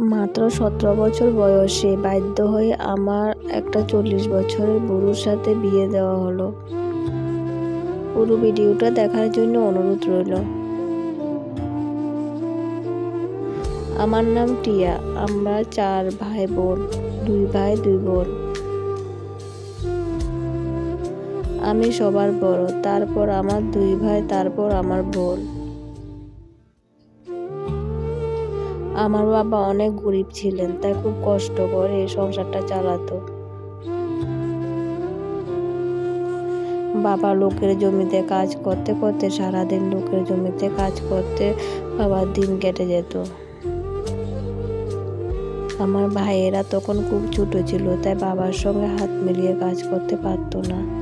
মাত্র সতেরো বছর বয়সে বাধ্য হয়ে আমার একটা চল্লিশ বছরের বুড়োর সাথে বিয়ে দেওয়া হলো। পুরো ভিডিওটা দেখার জন্য অনুরোধ রইল। আমার নাম টিয়া। আমরা চার ভাই বোন, দুই ভাই, দুই বোন। আমি সবার বড়, তারপর আমার দুই ভাই, তারপর আমার বোন। আমার বাবা অনেক গরিব ছিলেন, তাই খুব কষ্ট করে সংসারটা চালাতো। বাবা লোকের জমিতে কাজ করতে করতে, সারাদিন লোকের জমিতে কাজ করতে বাবার দিন কেটে যেত। আমার ভাইয়েরা তখন খুব ছোট ছিল, তাই বাবার সঙ্গে হাত মিলিয়ে কাজ করতে পারতো না।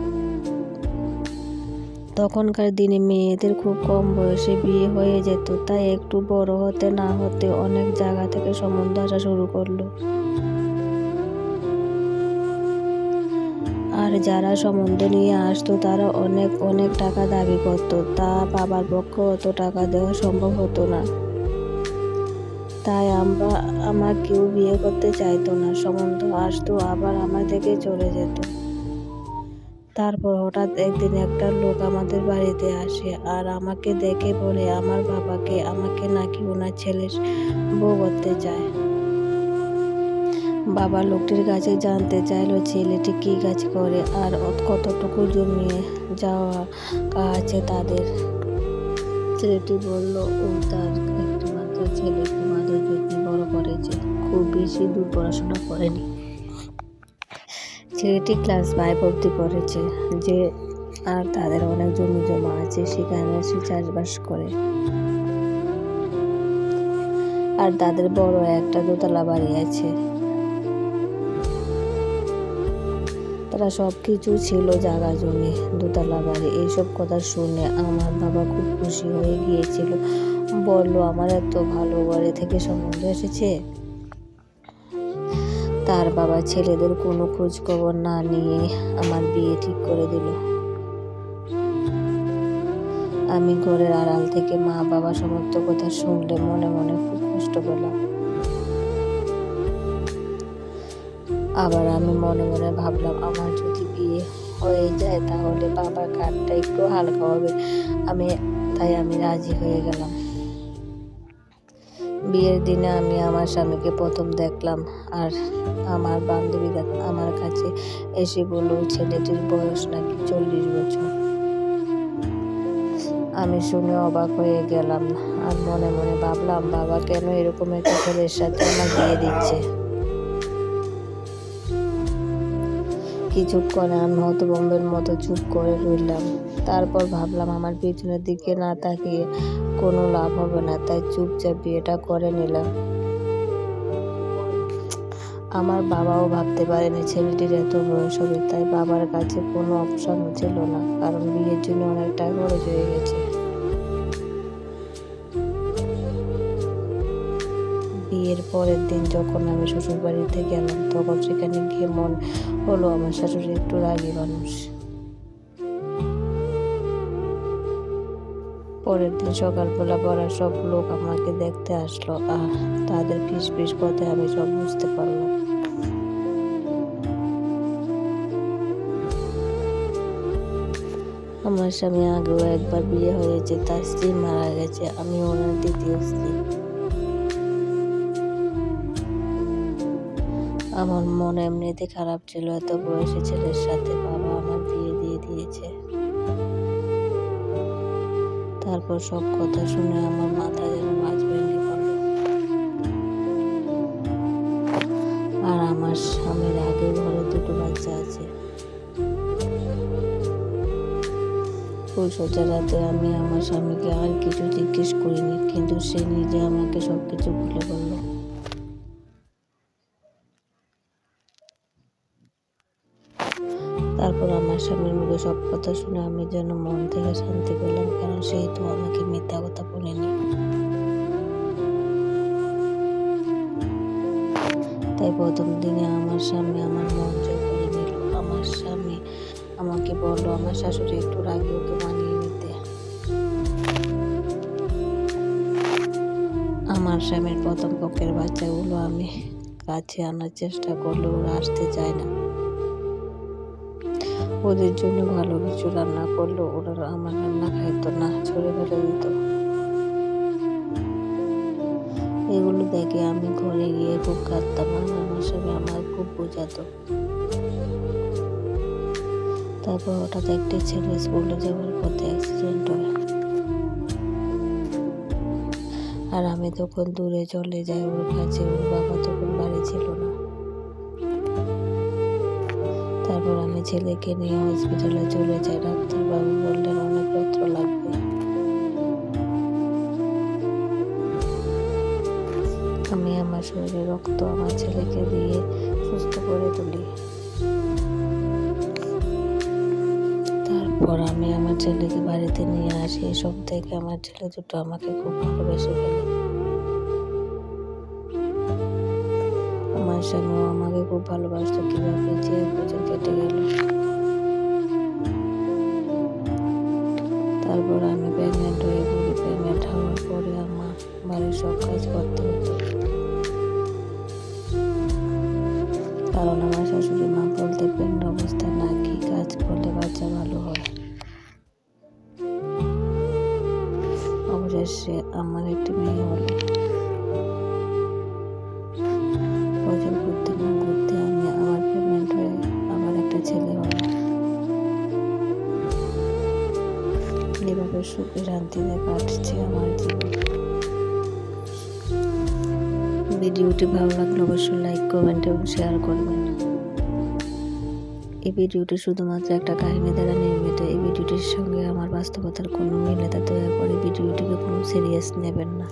তখনকার দিনে মেয়েদের খুব কম বয়সে বিয়ে হয়ে যেত, তাই একটু বড় হতে না হতে অনেক জায়গা থেকে সম্বন্ধ আসা শুরু করল। আর যারা সম্বন্ধ নিয়ে আসতো, তারা অনেক অনেক টাকা দাবি করতো। তা বাবার পক্ষে অত টাকা দেওয়া সম্ভব হতো না। তাই আমরা, আমার কেউ বিয়ে করতে চাইতো না। সম্বন্ধ আসতো, আবার আমার থেকে চলে যেত। তারপর হঠাৎ একদিন একটা লোক আমাদের বাড়িতে আসে আর আমাকে দেখে বলে, আমার বাবাকে, আমাকে নাকি ওনার ছেলের বউ করতে চায়। বাবা লোকটির কাছে জানতে চাইলো, ছেলেটি কি কাজ করে আর কতটুকু জমিয়ে যাওয়া আছে তাদের? ছেলেটি বলল, ও তার একটি মাত্র ছেলে যত্নে বড় করেছে। খুব বেশি দূর পড়াশোনা করেনি। ছেলেটি ক্লাস ফাইভ অবধি পড়েছে, যে আর তাদের অনেক জমি জমা আছে, সেখানে সে চাষবাস করে। আর তাদের বড় একটা দোতলা বাড়ি আছে। তারা সব কিছু ছিল জায়গা জমি, দোতলা বাড়ি। এইসব কথা শুনে আমার বাবা খুব খুশি হয়ে গিয়েছিল। বলল, আমার এত ভালো বাড়ি থেকে সম্বন্ধ এসেছে? তার বাবা ছেলেদের কোনো খোঁজ খবর না নিয়ে আমার বিয়ে ঠিক করে দিল। আমি ঘরের আড়াল থেকে মা বাবা সমস্ত কথা শুনলে মনে মনে খুব কষ্ট পেলাম। আবার আমি মনে মনে ভাবলাম, আমার যদি বিয়ে হয়ে যায় তাহলে বাবার কাঠটা একটু হালকা হবে। আমি, তাই আমি রাজি হয়ে গেলাম। বিয়ের দিনে আমি আমার স্বামীকে প্রথম দেখলাম আর আমার বান্ধবীরা আমার কাছে এসে বলল, ছেলেটির বয়স নাকি চল্লিশ বছর। আমি শুনে অবাক হয়ে গেলাম আর মনে মনে ভাবলাম, বাবা কেন এরকম একটা ছেলের সাথে আমার বিয়ে দিচ্ছে? কিছুক্ষণ আমি হতবম্বের মতো চুপ করে রইলাম। তারপর ভাবলাম, আমার পিছনের দিকে না তাকিয়ে কোনো লাভ হবে না, তাই চুপচাপ বিয়েটা করে নিলাম। আমার বাবাও ভাবতে পারেনি ছেলেটির এত বয়স হবে, তাই বাবার কাছে কোনো অপশন ছিল না, কারণ বিয়ের জন্য অনেক টাকা খরচ হয়ে গেছে। বিয়ের পরের দিন যখন আমি শ্বশুর বাড়িতে গেলাম, তখন সেখানে গিয়ে মন হলো আমার শাশুড়ি একটু রাগী মানুষ। পরের দিন সকালবেলা পড়া সব লোক আমাকে দেখতে আসলো, আর তাদের ফিস ফিস কথায় আমি সব বুঝতে পারলাম। আমার স্বামী আগেও একবার বিয়ে হয়েছে, তার স্ত্রী মারা গেছে, আমি ওনার দ্বিতীয় স্ত্রী। আমার মন এমনিতে খারাপ ছিল, এত বয়সী ছেলের সাথে বাবা আমার বিয়ে দিয়ে দিয়েছে। তারপর সব কথা শুনে আমার মাথা যেন মাছ ভেঙে আর আমার স্বামীর আগে ঘরে দুটো বাচ্চা আছে। রাতে আমি আমার স্বামীকে আর কিছু জিজ্ঞেস করিনি, কিন্তু সে নিজে আমাকে সব কিছু খুলে বলল। তারপর আমার স্বামীর মুখে সব কথা শুনে আমি যেন মন থেকে শান্তি পেলাম, কারণ সেই তো আমাকে মিথ্যা কথা বলেনি। তাই প্রথম দিনে আমার স্বামী আমার মন জয় করে নিল। আমার স্বামী আমাকে বলল, আমার শাশুড়ি একটু রাগে ওকে মানিয়ে নিতে। আমার স্বামীর প্রথম পক্ষের বাচ্চাগুলো আমি কাছে আনার চেষ্টা করলেও ওরা আসতে চায় না। ওদের জন্য ভালো কিছু রান্না করলেও ওরা আমার রান্না খাইতো না, ছড়ে ফেলে দিত। এগুলো দেখে আমি ঘরে গিয়ে খুব কাঁদতাম আমার স্বামী আমার খুব বোঝাতো তারপর হঠাৎ একটা ছেলে স্কুলে যাওয়ার পথে অ্যাক্সিডেন্ট হয়। আর আমি তখন দূরে চলে যাই, ওর কাছে ওর বাবা তখন বাড়ি ছিল না। তারপর আমি ছেলেকে নিয়ে হসপিটালে চলে যাই ডাক্তারবাবু বললেন, অনেক রক্ত লাগবে। আমি আমার শরীরে রক্ত আমার ছেলেকে দিয়ে সুস্থ করে তুলি। তারপর আমি আমার ছেলেকে বাড়িতে নিয়ে আসি। এসব থেকে আমার ছেলে দুটো আমাকে খুব ভালোবেসে ফেলে। স্বামীও আমাকে খুব ভালোবাসতো কীভাবে যে বছর কেটে গেল। তারপর আমি প্রেগনেন্ট হয়ে পড়ি। প্রেগনেন্ট হওয়ার পরে আমার বাড়ির সব কাজ করতে হতো। কারণ আমার শাশুড়ি মা বলতে প্রেগনেন্ট অবস্থায় না কি কাজ করলে বাচ্চা ভালো হয়। অবশেষে আমার একটি মেয়ে হলো। বছর ঘুরতে না ঘুরতে আমি আবার প্রেগনেন্ট হয়ে আবার একটা ছেলে হলো এভাবে সুখে শান্তিতে কাটছে আমার জীবন। ভিডিওটি ভালো লাগলে অবশ্যই লাইক কমেন্ট এবং শেয়ার করবেন। এই ভিডিওটি শুধুমাত্র একটা কাহিনী দ্বারা নির্মিত। এই ভিডিওটির সঙ্গে আমার বাস্তবতার কোনো মিল তা দয়া করে ভিডিওটিকে কোনো সিরিয়াস নেবেন না।